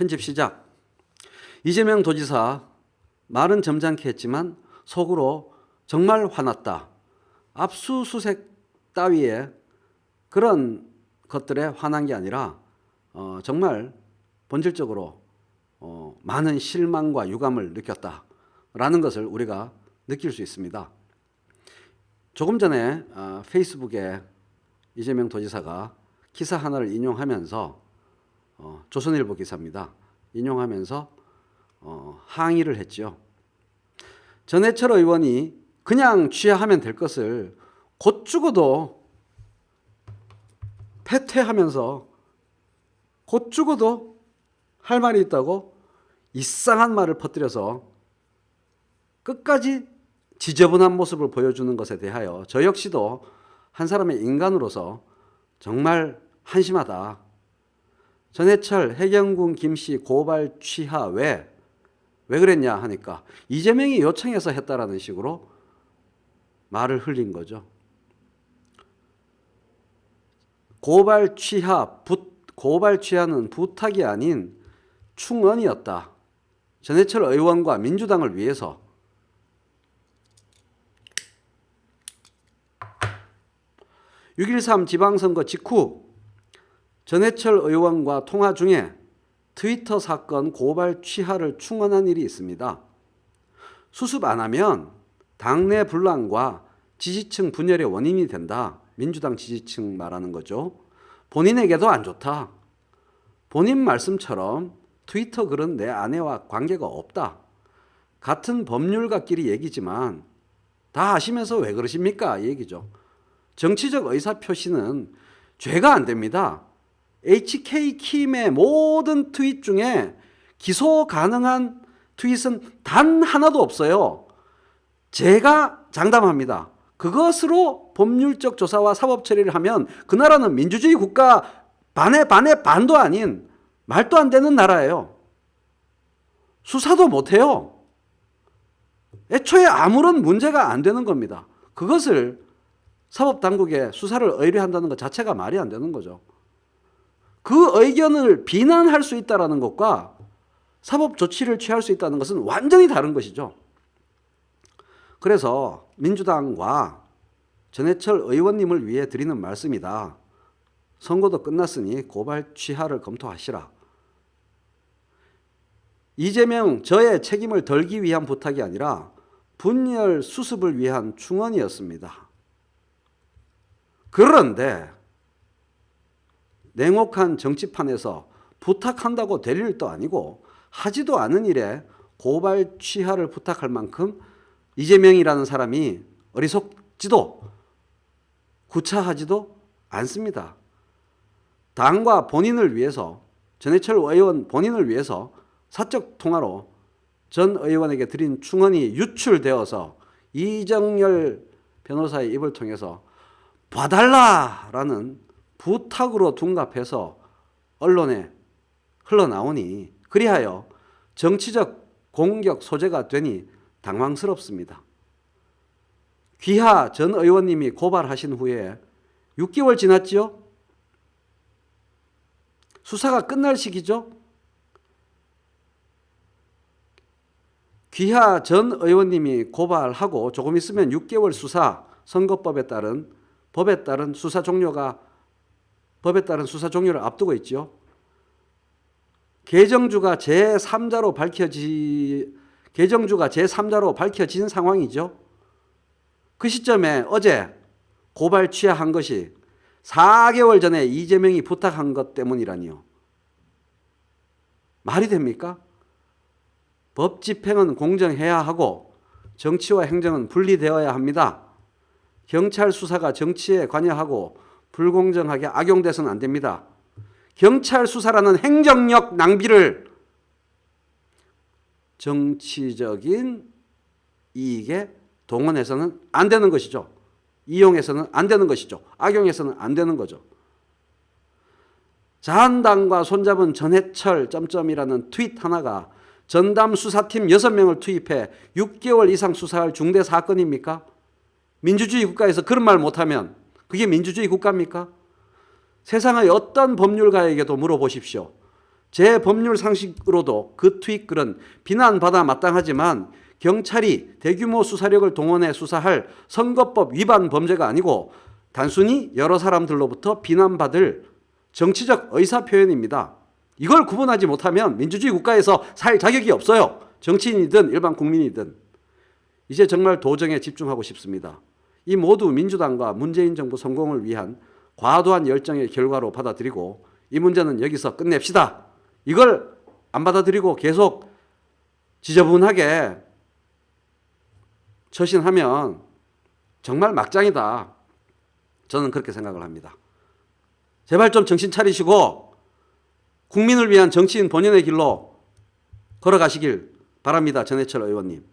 편집 시작. 이재명 도지사 말은 점잖게 했지만 속으로 정말 화났다. 압수수색 따위에 그런 것들에 화난 게 아니라 어, 정말 본질적으로 어, 많은 실망과 유감을 느꼈다라는 것을 우리가 느낄 수 있습니다. 조금 전에 어, 페이스북에 이재명 도지사가 기사 하나를 인용하면서 어, 조선일보 기사입니다. 인용하면서 어, 항의를 했죠. 전해철 의원이 그냥 취하하면 될 것을 곧 죽어도 패퇴하면서 곧 죽어도 할 말이 있다고 이상한 말을 퍼뜨려서 끝까지 지저분한 모습을 보여주는 것에 대하여 저 역시도 한 사람의 인간으로서 정말 한심하다. 전해철 해경군 김씨 고발 취하 왜? 왜 그랬냐 하니까 이재명이 요청해서 했다라는 식으로 말을 흘린 거죠. 고발 취하, 부, 고발 취하는 부탁이 아닌 충언이었다. 전해철 의원과 민주당을 위해서 6.13 지방선거 직후 전해철 의원과 통화 중에 트위터 사건 고발 취하를 충언한 일이 있습니다. 수습 안 하면 당내 분란과 지지층 분열의 원인이 된다. 민주당 지지층 말하는 거죠. 본인에게도 안 좋다. 본인 말씀처럼 트위터 글은 내 아내와 관계가 없다. 같은 법률가끼리 얘기지만 다 아시면서 왜 그러십니까? 이 얘기죠. 정치적 의사 표시는 죄가 안 됩니다. HK 킴의 모든 트윗 중에 기소 가능한 트윗은 단 하나도 없어요. 제가 장담합니다. 그것으로 법률적 조사와 사법 처리를 하면 그 나라는 민주주의 국가 반의 반의 반도 아닌 말도 안 되는 나라예요. 수사도 못 해요. 애초에 아무런 문제가 안 되는 겁니다. 그것을 사법 당국에 수사를 의뢰한다는 것 자체가 말이 안 되는 거죠. 그 의견을 비난할 수 있다는 것과 사법 조치를 취할 수 있다는 것은 완전히 다른 것이죠. 그래서 민주당과 전해철 의원님을 위해 드리는 말씀이다. 선거도 끝났으니 고발 취하를 검토하시라. 이재명 저의 책임을 덜기 위한 부탁이 아니라 분열 수습을 위한 충언이었습니다. 그런데 냉혹한 정치판에서 부탁한다고 될 일도 아니고 하지도 않은 일에 고발 취하를 부탁할 만큼 이재명이라는 사람이 어리석지도 구차하지도 않습니다. 당과 본인을 위해서 전해철 의원 본인을 위해서 사적 통화로 전 의원에게 드린 충언이 유출되어서 이정열 변호사의 입을 통해서 봐달라라는 부탁으로 둔갑해서 언론에 흘러나오니 그리하여 정치적 공격 소재가 되니 당황스럽습니다. 귀하 전 의원님이 고발하신 후에 6개월 지났지요? 수사가 끝날 시기죠? 귀하 전 의원님이 고발하고 조금 있으면 6개월 수사 선거법에 따른 법에 따른 수사 종료가 법에 따른 수사 종료를 앞두고 있죠. 개정주가 제3자로 밝혀지 개정주가 제3자로 밝혀진 상황이죠. 그 시점에 어제 고발 취하한 것이 4개월 전에 이재명이 부탁한 것 때문이라니요. 말이 됩니까? 법 집행은 공정해야 하고 정치와 행정은 분리되어야 합니다. 경찰 수사가 정치에 관여하고 불공정하게 악용돼서는 안 됩니다. 경찰 수사라는 행정력 낭비를 정치적인 이익에 동원해서는 안 되는 것이죠. 이용해서는 안 되는 것이죠. 악용해서는 안 되는 거죠. 자한당과 손잡은 전해철 점점이라는 트윗 하나가 전담 수사팀 6명을 투입해 6개월 이상 수사할 중대 사건입니까? 민주주의 국가에서 그런 말 못하면 그게 민주주의 국가입니까? 세상의 어떤 법률가에게도 물어보십시오. 제 법률 상식으로도 그 트윗 글은 비난받아 마땅하지만 경찰이 대규모 수사력을 동원해 수사할 선거법 위반 범죄가 아니고 단순히 여러 사람들로부터 비난받을 정치적 의사 표현입니다. 이걸 구분하지 못하면 민주주의 국가에서 살 자격이 없어요. 정치인이든 일반 국민이든. 이제 정말 도정에 집중하고 싶습니다. 이 모두 민주당과 문재인 정부 성공을 위한 과도한 열정의 결과로 받아들이고 이 문제는 여기서 끝냅시다. 이걸 안 받아들이고 계속 지저분하게 처신하면 정말 막장이다. 저는 그렇게 생각을 합니다. 제발 좀 정신 차리시고 국민을 위한 정치인 본연의 길로 걸어가시길 바랍니다. 전해철 의원님.